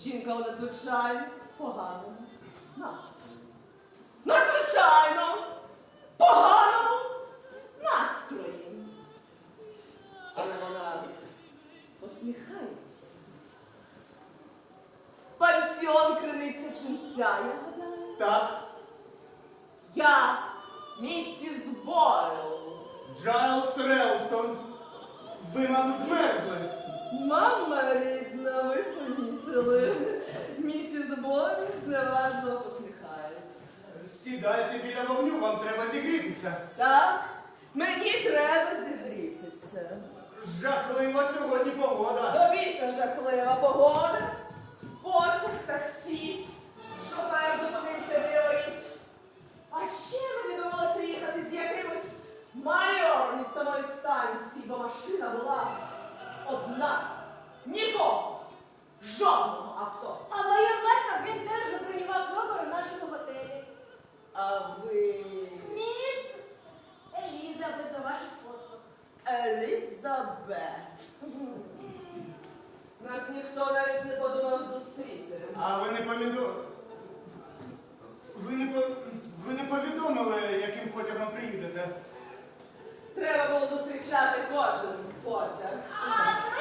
Жінка у надзвичайно поганому настрої. Надзвичайно поганому настрої. Але вона посміхається. Пансіон криниця ченця, я гадаю. Так, Я місіс Бойл. Джайлс Релстон. Ви, мабуть, змерзли. Сідайте біля вогню, вам треба зігрітися. Так, мені треба зігрітися. Жахлива сьогодні погода. До біса жахлива погода, потяг, таксі, шофер зупинився біоріть. А ще мені довелося їхати з якимось майором від самої станції, бо машина була одна. Нікого, Елізабет. Нас ніхто навіть не подумав зустріти. А ви не помідо... Ви не, по... ви не повідомили, яким потягом приїдете. Треба було зустрічати кожен потяг. А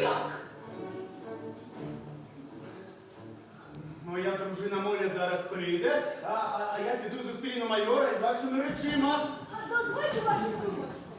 як. Моя дружина Моля зараз прийде, а, а, а я піду зустріну майора із вашими речима. А дозвольте вашу сумочку.